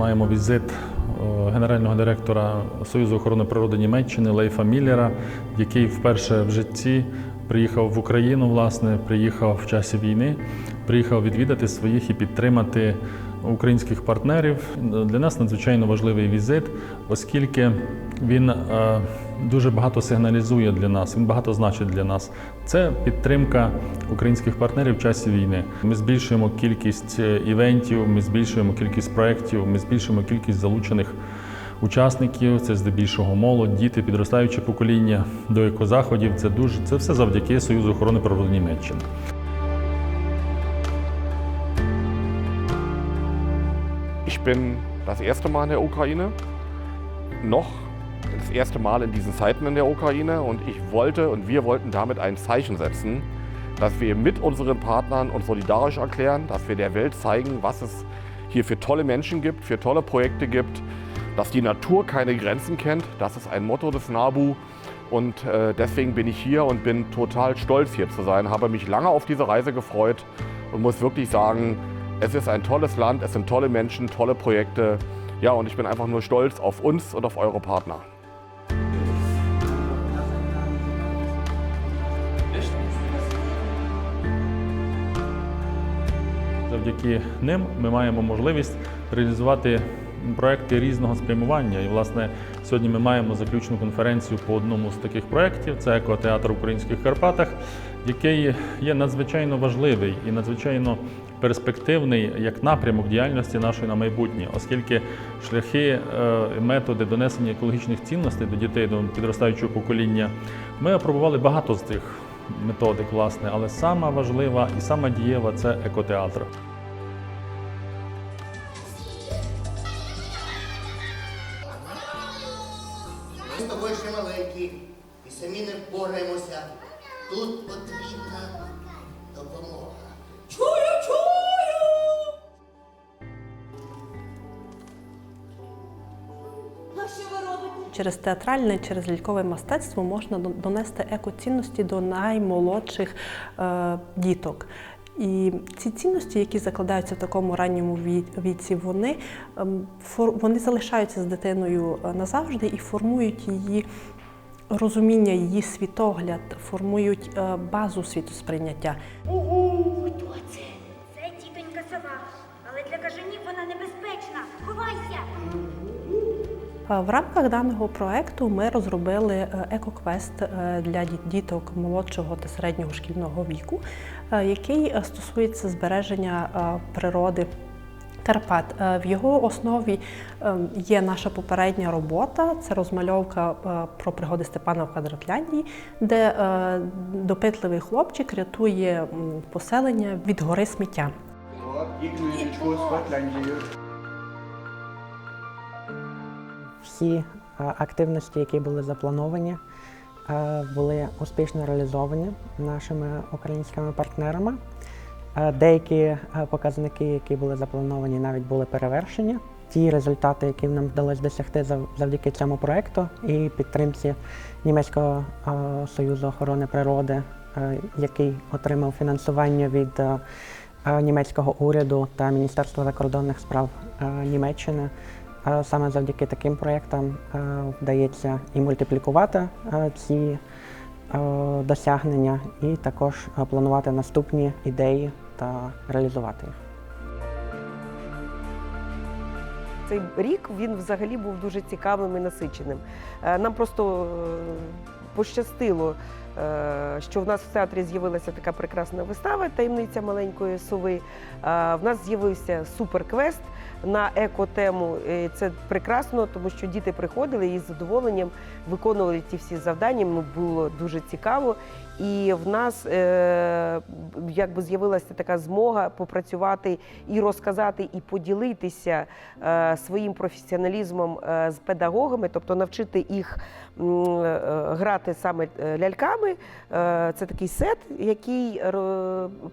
маємо візит е, генерального директора Союзу охорони природи Німеччини Лейфа Міллера, який вперше в житті приїхав в Україну, власне, приїхав в часі війни, приїхав відвідати своїх і підтримати українських партнерів. Для нас надзвичайно важливий візит, оскільки він е, дуже багато сигналізує для нас, він багато значить для нас. Це підтримка українських партнерів в часі війни. Ми збільшуємо кількість е, івентів, ми збільшуємо кількість проєктів, ми збільшуємо кількість залучених учасників. Це здебільшого молодь, діти, підростаюче покоління до екозаходів. Це дуже це все завдяки Союзу охорони природи Німеччини. Ich bin das erste Mal in der Ukraine, noch das erste Mal in diesen Zeiten in der Ukraine. Und ich wollte und wir wollten damit ein Zeichen setzen, dass wir mit unseren Partnern uns solidarisch erklären, dass wir der Welt zeigen, was es hier für tolle Menschen gibt, für tolle Projekte gibt, dass die Natur keine Grenzen kennt. Das ist ein Motto des NABU und äh, deswegen bin ich hier und bin total stolz hier zu sein, habe mich lange auf diese Reise gefreut und muss wirklich sagen, es ist ein tolles Land, es sind tolle Menschen, tolle Projekte. Ja, und ich bin einfach nur stolz auf uns und auf eure Partner. Завдяки ним ми маємо можливість реалізувати проекти різного спрямування. І, власне, сьогодні ми маємо заключну конференцію по одному з таких проєктів. Це екотеатр в українських Карпатах, який є надзвичайно важливий і надзвичайно перспективний як напрямок діяльності нашої на майбутнє, оскільки шляхи, е, методи донесення екологічних цінностей до дітей, до підростаючого покоління, ми опробували багато з цих методик, власне, але сама важлива і сама дієва це екотеатр. Ми з ще маленькі і самі не впораємося. Тут потрібна допомога. Чую, чую! А що ви робите? Через театральне, через лялькове мистецтво можна до- донести екоцінності до наймолодших е, діток. І ці цінності, які закладаються в такому ранньому віці, вони, ем, вони залишаються з дитиною е, назавжди і формують її розуміння, її світогляд, формують е, базу світосприйняття. Хто це? Це тіпенька сова. Але для кажанів вона небезпечна. Ховайся! Е, В рамках даного проекту ми розробили е, екоквест для діт- діток молодшого та середнього шкільного віку, який стосується збереження природи. Карпат Е, в його основі е, є наша попередня робота. Це розмальовка е, про пригоди Степана в Квадратляндії, де е, допитливий хлопчик рятує поселення від гори сміття. Всі активності, які були заплановані, були успішно реалізовані нашими українськими партнерами. Е, Деякі е, показники, які були заплановані, навіть були перевершені. Ті результати, які нам вдалося досягти завдяки цьому проекту і підтримці Німецького е, союзу охорони природи, який отримав фінансування від німецького уряду та Міністерства закордонних справ Німеччини. Саме завдяки таким проєктам е, вдається і мультиплікувати ці досягнення, і також е, планувати наступні ідеї та реалізувати їх. Цей рік він взагалі був дуже цікавим і насиченим. Е, Нам просто е, пощастило, е, що в нас в театрі з'явилася така прекрасна вистава Таємниця маленької сови. Е, В нас з'явився суперквест на еко-тему. Це прекрасно, тому що діти приходили і з задоволенням виконували ті всі завдання. Йому було дуже цікаво. І в нас е, якби з'явилася така змога попрацювати і розказати, і поділитися е, своїм професіоналізмом е, з педагогами, тобто навчити їх е, грати саме е, ляльками. Е, Це такий сет, який е,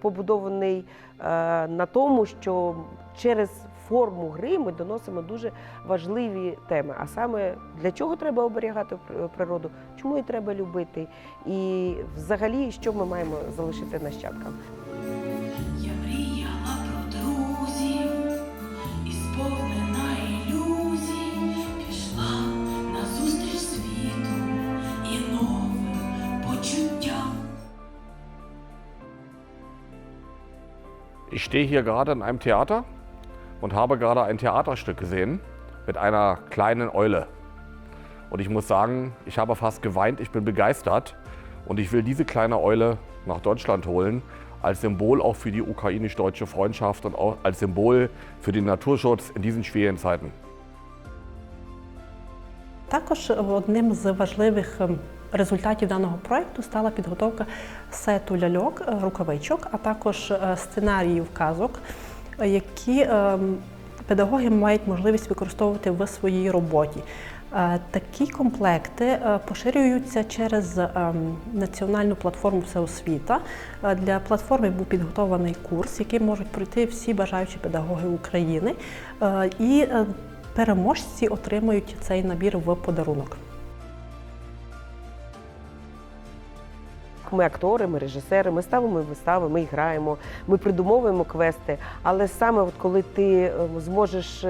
побудований е, на тому, що через форму гри ми доносимо дуже важливі теми. А саме для чого треба оберігати природу, чому її треба любити, і взагалі, що ми маємо залишити нащадкам. stehe hier gerade in einem Theater und habe gerade ein Theaterstück gesehen mit einer kleinen Eule. Und ich muss sagen, ich habe fast geweint, ich bin begeistert und ich will diese kleine Eule nach Deutschland holen, als Symbol auch für die ukrainisch-deutsche Freundschaft und auch als Symbol für den Naturschutz in diesen schwierigen Zeiten. Також одним з важливих ем, результатів даного проєкту стала підготовка сету ляльок, е, рукавичок, а також е, сценаріїв казок, які ем, педагоги мають можливість використовувати в своїй роботі. Е, Такі комплекти поширюються через ем, національну платформу Всеосвіта. Для платформи був підготовлений курс, який можуть пройти всі бажаючі педагоги України. І переможці отримують цей набір в подарунок. Ми актори, ми режисери, ми ставимо вистави, ми граємо, ми придумовуємо квести. Але саме от коли ти е, зможеш,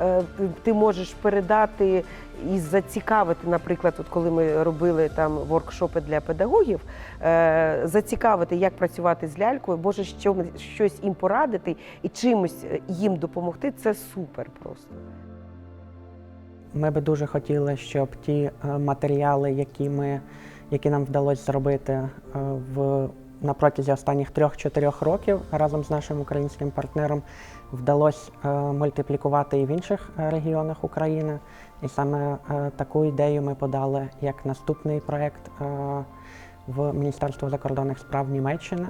е, ти- можеш передати і зацікавити, наприклад, от коли ми робили там воркшопи для педагогів, е, зацікавити, як працювати з лялькою, може щось їм порадити і чимось е, їм допомогти, це супер просто. Ми би дуже хотіли, щоб ті матеріали, які, ми, які нам вдалося зробити е, в, на протязі останніх трьох-чотирьох років разом з нашим українським партнером, вдалося е, мультиплікувати і в інших е, регіонах України. І саме таку ідею ми подали як наступний проєкт е, в Міністерство закордонних справ Німеччини.